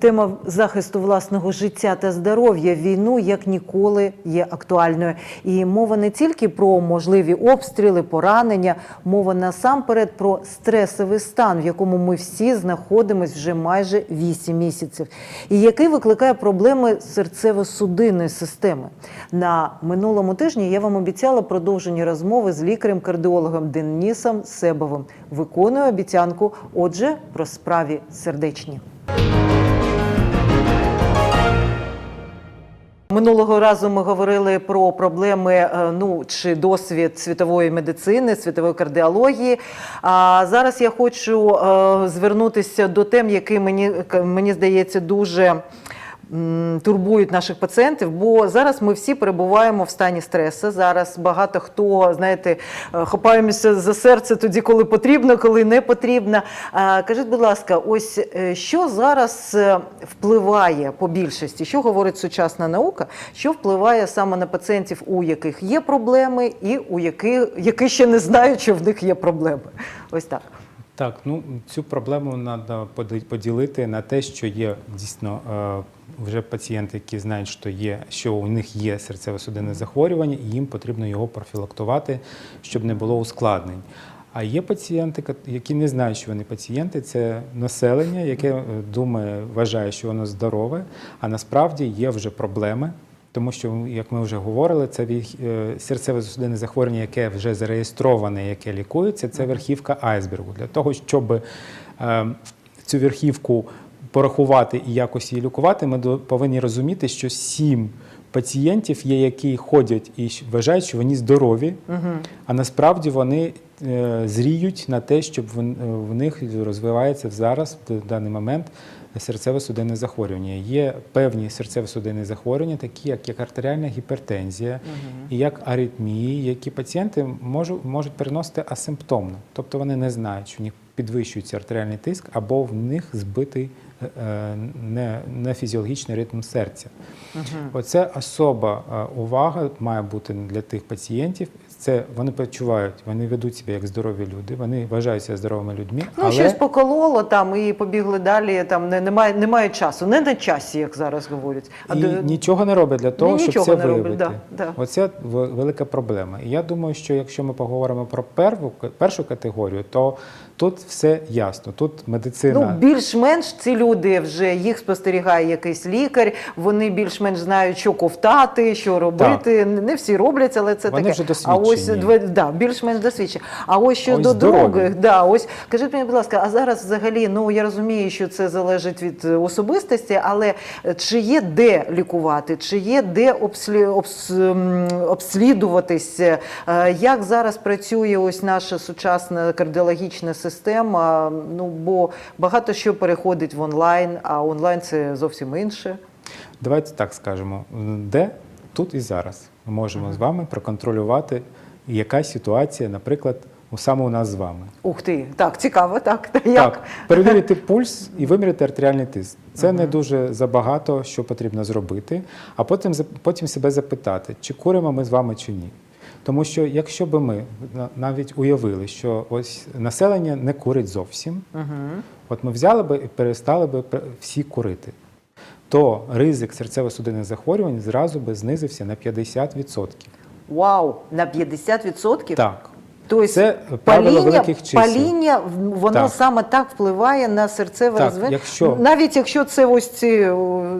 Тема захисту власного життя та здоров'я війну як ніколи є актуальною. І мова не тільки про можливі обстріли, поранення, мова насамперед про стресовий стан, в якому ми всі знаходимось вже майже 8 місяців, і який викликає проблеми серцево-судинної системи. На минулому тижні я вам обіцяла продовжені розмови з лікарем-кардіологом Денисом Себовим. Виконую обіцянку. Отже, про справі сердечні. Минулого разу ми говорили про проблеми е, ну чи досвід світової медицини, світової кардіології. А зараз я хочу е, звернутися до тем, які мені мені здається дуже. Турбують наших пацієнтів, бо зараз ми всі перебуваємо в стані стресу. Зараз багато хто, знаєте, е, хапаємося за серце тоді, коли потрібно, коли не потрібно. Кажіть, будь ласка, ось е, що зараз е, впливає по більшості, що говорить сучасна наука, що впливає саме на пацієнтів, у яких є проблеми, і у яких які ще не знають, що в них є проблеми. Ось так. Так, ну цю проблему треба поділити на те, що є дійсно е, вже пацієнти, які знають, що є, що у них є серцево-судинне захворювання, і їм потрібно його профілактувати, щоб не було ускладнень. А є пацієнти, які не знають, що вони пацієнти, це населення, яке е, думає, вважає, що воно здорове, а насправді є вже проблеми. Тому що, як ми вже говорили, це е, серцево-судинне захворювання, яке вже зареєстроване, яке лікується, це верхівка айсбергу. Для того, щоб е, цю верхівку порахувати і якось її лікувати, ми повинні розуміти, що сім пацієнтів є, які ходять і вважають, що вони здорові, а насправді вони е, зріють на те, щоб е, в них розвивається зараз в даний момент серцево-судинне захворювання. Є певні серцево-судинні захворювання, такі як, як артеріальна гіпертензія і як аритмії, які пацієнти можуть, можуть переносити асимптомно. Тобто вони не знають, що в них підвищується артеріальний тиск або в них збитий не, не фізіологічний ритм серця. Оце особа е, увага має бути для тих пацієнтів. Це вони почувають, вони ведуть себе як здорові люди, вони вважаються здоровими людьми, Ну, але щось покололо там і побігли далі. Там не, немає, немає часу. Не на часі, як зараз говорять. і до- нічого не роблять для того, щоб це не виявити. да, да. Оце велика проблема. І я думаю, що якщо ми поговоримо про перву, першу категорію, то тут все ясно. Тут медицина. Ну, більш-менш ці люди вже їх спостерігає якийсь лікар. Вони більш-менш знають, що ковтати, що робити. Не всі роблять, але це Вони таке. вже а ось да, більш-менш досвідчені. А ось щодо других, да, ось кажіть мені, будь ласка, а зараз взагалі, ну я розумію, що це залежить від е, особистості, але е, чи є де лікувати, чи є де обслі... обс... обслідуватись? Е, Як зараз працює ось наша сучасна кардіологічна система? Ну бо багато що переходить в онлайн, а онлайн це зовсім інше. Давайте так скажемо, де? Тут і зараз. Ми можемо з вами проконтролювати, яка ситуація, наприклад, у саме у нас з вами. Ух ти, так цікаво, так. Як? Так, перевірити пульс і виміряти артеріальний тиск. Це не дуже забагато, що потрібно зробити, а потім, потім себе запитати, чи куримо ми з вами чи ні. Тому що якщо би ми навіть уявили, що ось населення не курить зовсім, от ми взяли би і перестали би всі курити, то ризик серцево-судинних захворювань зразу би знизився на 50%. Вау, на 50%? Так. Тобто Це правило великих чисел. паління воно Так. саме так впливає на серцеве розвиток. якщо- Навіть якщо це ось ці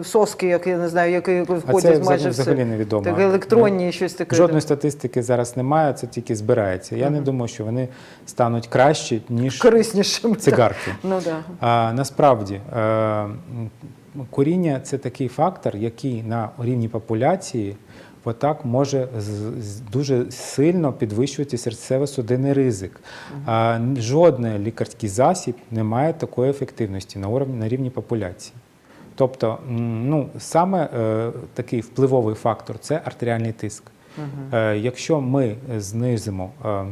соски, як я не знаю, які входять майже взагалі все. невідомо. Так, електронні, щось таке. Жодної статистики зараз немає, це тільки збирається. Я не думаю, що вони стануть краще, ніж кориснішим. цигарки. Ну да. А, насправді е, м, куріння це такий фактор, який на рівні популяції отак може з- з- дуже сильно підвищувати серцево-судинний ризик. А, жодний лікарський засіб не має такої ефективності на уровні на рівні популяції. Тобто, ну, саме е, такий впливовий фактор це артеріальний тиск. Е, якщо ми знизимо е, е,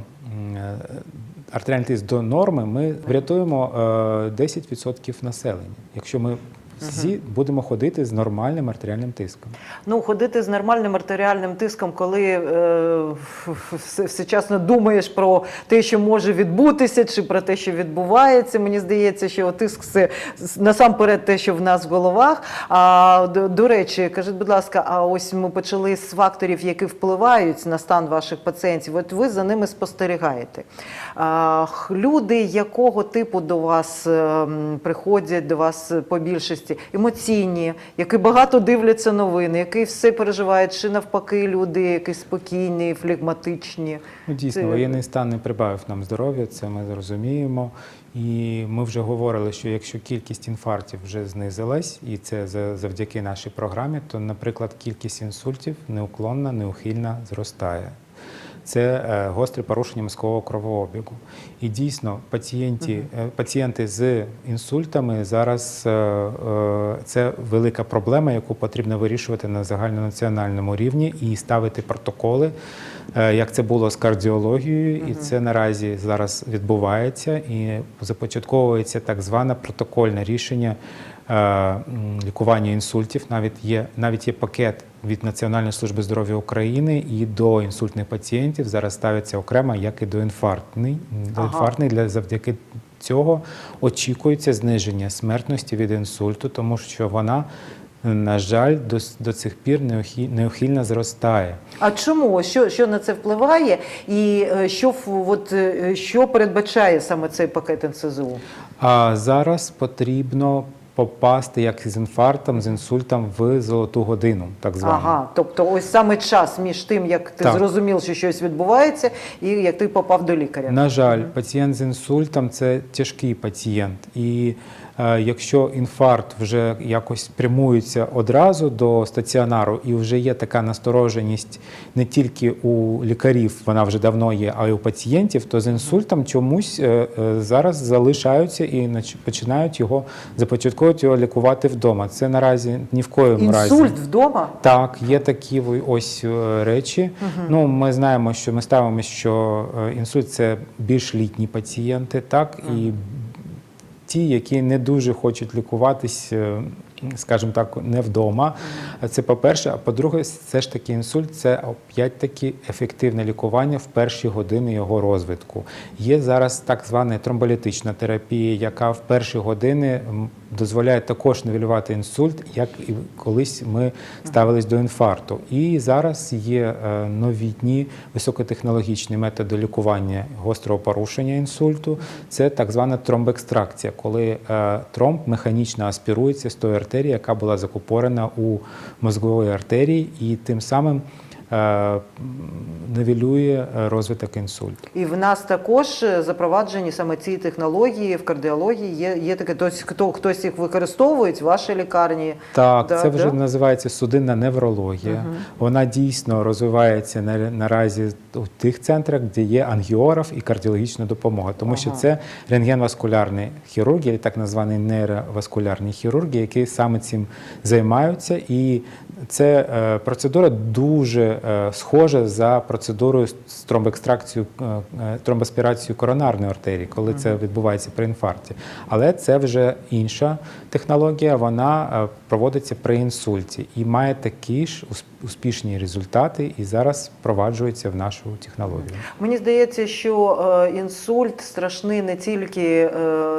артеріальний тиск до норми, ми врятуємо е, 10% населення. Якщо ми Всі будемо ходити з нормальним артеріальним тиском. Ну, ходити з нормальним артеріальним тиском, коли е, всечасно думаєш про те, що може відбутися, чи про те, що відбувається. Мені здається, що тиск це насамперед те, що в нас в головах. А до, до речі, кажіть, будь ласка, а ось ми почали з факторів, які впливають на стан ваших пацієнтів. От ви за ними спостерігаєте. А, люди якого типу до вас е, приходять до вас по більшості? Емоційні, які багато дивляться новини, які все переживають, чи навпаки, люди якісь спокійні, флегматичні. Ну, дійсно, Це- воєнний стан не прибавив нам здоров'я, це ми зрозуміємо. І ми вже говорили, що якщо кількість інфарктів вже знизилась, і це за- завдяки нашій програмі, то, наприклад, кількість інсультів неуклонна, неухильна зростає. Це е, гостре порушення мозкового кровообігу. І дійсно, пацієнті, е, пацієнти з інсультами зараз е, це велика проблема, яку потрібно вирішувати на загальнонаціональному рівні і ставити протоколи, як це було з кардіологією, і це наразі зараз відбувається. І започатковується так зване протокольне рішення лікування інсультів. Навіть є навіть є пакет від Національної служби здоров'я України і до інсультних пацієнтів зараз ставиться окремо, як і до інфарктний. До Ага. інфарктний для завдяки цього очікується зниження смертності від інсульту, тому що вона, на жаль, до, до цих пір неухи- неухильно зростає. А чому? Що, що на це впливає? І е, що, от, е, що передбачає саме цей пакет НСЗУ? А зараз потрібно попасти як з інфарктом, з інсультом в золоту годину, так звану. Ага, тобто ось саме час між тим, як ти Так. зрозумів, що щось відбувається, і як ти попав до лікаря. На жаль, пацієнт з інсультом це тяжкий пацієнт. І якщо інфаркт вже якось прямується одразу до стаціонару, і вже є така настороженість не тільки у лікарів, вона вже давно є, а й у пацієнтів, то з інсультом чомусь е, е, зараз залишаються і починають його започатковують його лікувати вдома. Це наразі ні в коєму разі. Інсульт вдома? Так, є такі ось е, речі. Ну, ми знаємо, що ми ставимо, що е, інсульт це більш літні пацієнти, так і ті, які не дуже хочуть лікуватись, е, скажімо так, не вдома. Це по-перше. А по-друге, все ж таки інсульт це опять-таки ефективне лікування в перші години його розвитку. Є зараз так звана тромболітична терапія, яка в перші години дозволяє також нивелювати інсульт, як і колись ми ставились до інфаркту. І зараз є е, новітні високотехнологічні методи лікування гострого порушення інсульту. Це так звана тромбекстракція, коли е, тромб механічно аспірується з тої артерії, яка була закупорена у мозгової артерії, і тим самим е, е, розвиток інсульту. І в нас також е, запроваджені саме ці технології в кардіології. Є, є таке, тобто, хто хтось їх використовує в вашій лікарні. Так, Да, це вже да? називається судинна неврологія. Вона дійсно розвивається на, наразі у тих центрах, де є ангіограф і кардіологічна допомога, тому що це рентгенваскулярні хірурги, так звані нейроваскулярні хірурги, які саме цим займаються. І це е, процедура дуже е, схожа за процедурою з тромбекстракцією, е, тромбоспірацією коронарної артерії, коли це відбувається при інфаркті. Але це вже інша технологія, вона проводиться при інсульті і має такі ж успішні результати, і зараз впроваджується в нашу технологію. Мені здається, що інсульт страшний не тільки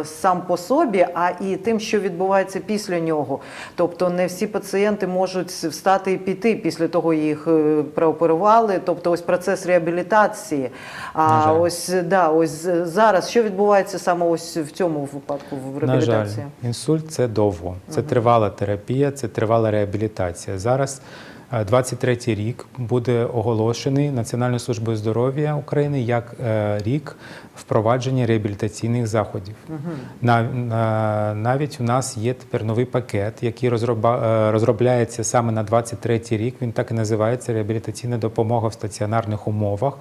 сам по собі, а і тим, що відбувається після нього. Тобто не всі пацієнти можуть встати і піти після того, їх е, прооперували. Тобто, ось процес реабілітації. А ось да, ось зараз що відбувається саме ось в цьому випадку в На жаль, інсульт це довго, це тривала терапія, це тривала реабілітація. Зараз. Е, 23-й рік буде оголошений Національною службою здоров'я України як е, рік впровадження реабілітаційних заходів. На, навіть у нас є тепер новий пакет, який розробляється саме на 23-й рік. Він так і називається реабілітаційна допомога в стаціонарних умовах,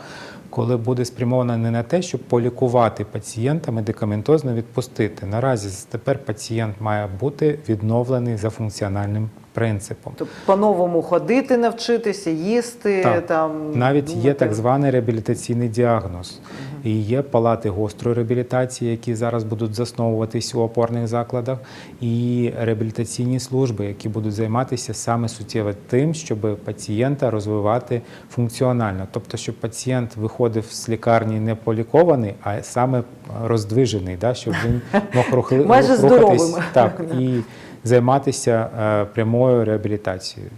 коли буде спрямована не на те, щоб полікувати пацієнта, медикаментозно відпустити. Наразі тепер пацієнт має бути відновлений за функціональним принципом. Тобто по-новому ходити, навчитися, їсти Так. там Навіть є так званий реабілітаційний діагноз. І є палати гострої реабілітації, які зараз будуть засновуватись у опорних закладах, і реабілітаційні служби, які будуть займатися саме суттєво тим, щоб пацієнта розвивати функціонально. Тобто, щоб пацієнт виходив з лікарні не полікований, а саме роздвижений, да, щоб він мог рухатись так, і займатися е, прямою реабілітацією.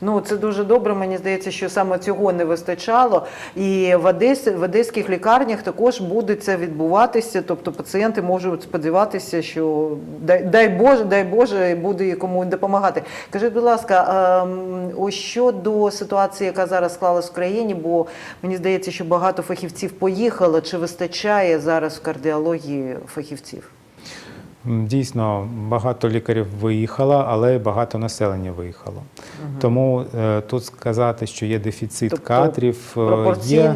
Ну це дуже добре. Мені здається, що саме цього не вистачало. І в Одесі, в одеських лікарнях також буде це відбуватися. Тобто пацієнти можуть сподіватися, що дай, дай Боже, дай Боже, буде кому допомагати. Кажіть, будь ласка, ем, ось щодо ситуації, яка зараз склалась в країні, бо мені здається, що багато фахівців поїхало. Чи вистачає зараз в кардіології фахівців? Дійсно, багато лікарів виїхало, але багато населення виїхало. Тому е, тут сказати, що є дефіцит Тобто кадрів, е, є,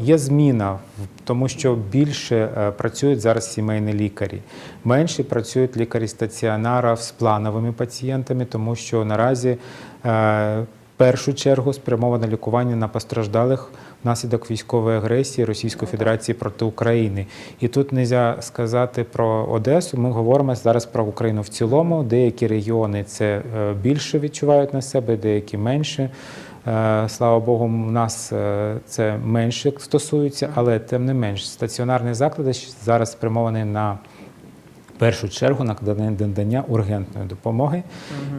є зміна, тому що більше е, працюють зараз сімейні лікарі, менше працюють лікарі стаціонара з плановими пацієнтами, тому що наразі е, в першу чергу спрямоване лікування на постраждалих внаслідок військової агресії Російської Федерації проти України. І тут не можна сказати про Одесу. Ми говоримо зараз про Україну в цілому. Деякі регіони це е, більше відчувають на себе, деякі менше. Е, Слава Богу, у нас е, це менше стосується, але тим не менш, стаціонарні заклади зараз спрямовані на першу чергу на надання ургентної допомоги.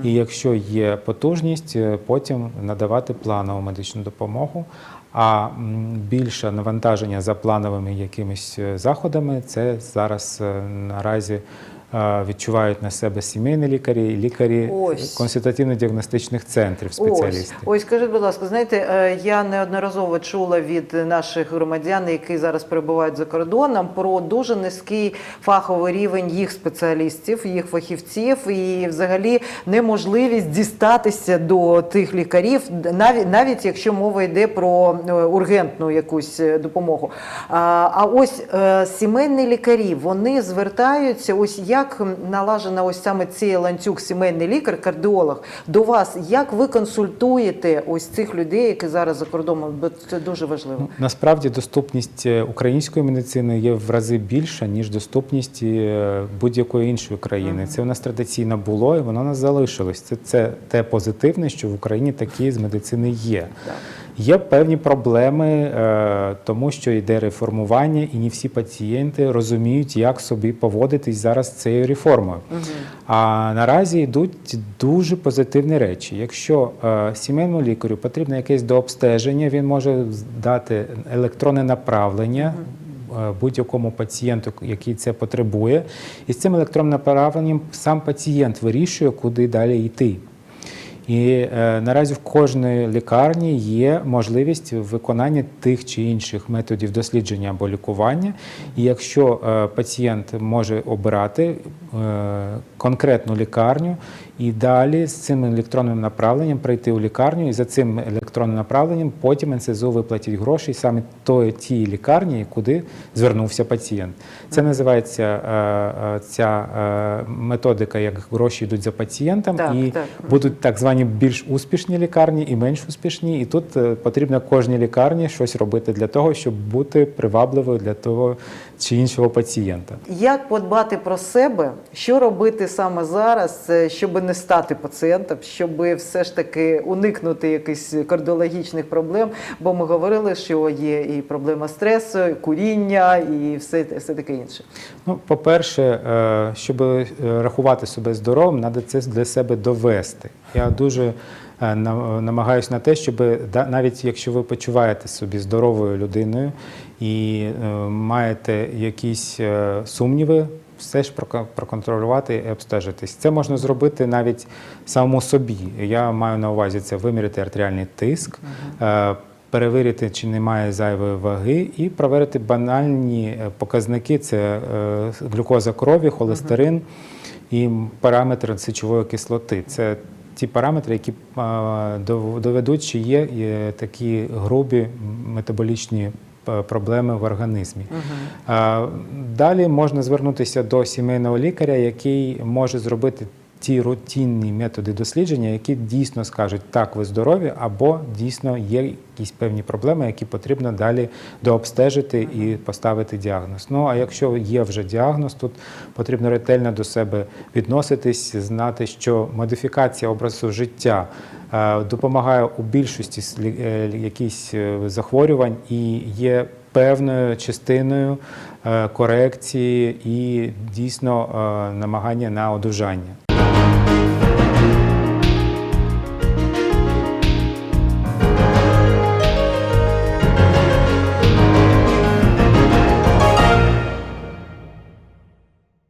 І якщо є потужність, потім надавати планову медичну допомогу. А більше навантаження за плановими якимись е, заходами це зараз е, наразі відчувають на себе сімейні лікарі, лікарі консультативно-діагностичних центрів, спеціалісти. Ось, ось скажіть, будь ласка, знаєте, е, я неодноразово чула від наших громадян, які зараз перебувають за кордоном, про дуже низький фаховий рівень їх спеціалістів, їх фахівців, і взагалі неможливість дістатися до тих лікарів, навіть навіть якщо мова йде про е, ургентну якусь е, допомогу. А, ось е, сімейні лікарі вони звертаються. Ось як налажена ось саме цей ланцюг сімейний лікар, кардіолог до вас. Як ви консультуєте ось цих людей, які зараз за кордоном? Бо це дуже важливо. Насправді доступність е, української медицини є в рази більша, ніж доступність е, будь-якої іншої країни. Це у нас традиційно було, і воно у нас залишилось. Це, це те позитивне, що в Україні такі з медицини є. Є певні проблеми, е, тому що йде реформування, і не всі пацієнти розуміють, як собі поводитись зараз з цією реформою. А наразі йдуть дуже позитивні речі. Якщо е, сімейному лікарю потрібно якесь дообстеження, він може дати електронне направлення. е, Будь-якому пацієнту, який це потребує, і з цим електронним направленням сам пацієнт вирішує, куди далі йти. І е, наразі в кожної лікарні є можливість виконання тих чи інших методів дослідження або лікування. І якщо е, пацієнт може обирати е, конкретну лікарню і далі з цим електронним направленням прийти у лікарню, і за цим електронним направленням потім НСЗУ виплатить гроші саме тій лікарні, куди звернувся пацієнт. Це називається е, е, ця е, методика, як гроші йдуть за пацієнтом, Так, і так. будуть так звані більш успішні лікарні і менш успішні. І тут потрібно кожній лікарні щось робити для того, щоб бути привабливою для того чи іншого пацієнта. Як подбати про себе, що робити саме зараз, щоб не стати пацієнтом, щоб все ж таки уникнути якихось кардіологічних проблем? Бо ми говорили, що є і проблема стресу, і куріння, і все, все таке інше. Ну, по-перше, е, щоб е, рахувати себе здоровим, треба це для себе довести. Я дуже е, намагаюся на те, щоб навіть якщо ви почуваєте собі здоровою людиною і маєте якісь сумніви, все ж проко- проконтролювати і обстежитись. Це можна зробити навіть самому собі. Я маю на увазі це виміряти артеріальний тиск. е, Перевірити, чи немає зайвої ваги, і провірити банальні е, показники: це е, глюкоза крові, холестерин і параметри сечової кислоти. Це ті параметри, які доведуть, чи є такі грубі метаболічні проблеми в організмі. Угу. Далі можна звернутися до сімейного лікаря, який може зробити ті рутинні методи дослідження, які дійсно скажуть, так, ви здорові, або дійсно є якісь певні проблеми, які потрібно далі дообстежити і поставити діагноз. Ну а якщо є вже діагноз, тут потрібно ретельно до себе відноситись, знати, що модифікація образу життя е, допомагає у більшості е, якісь е, захворювань і є певною частиною корекції і дійсно намагання на одужання.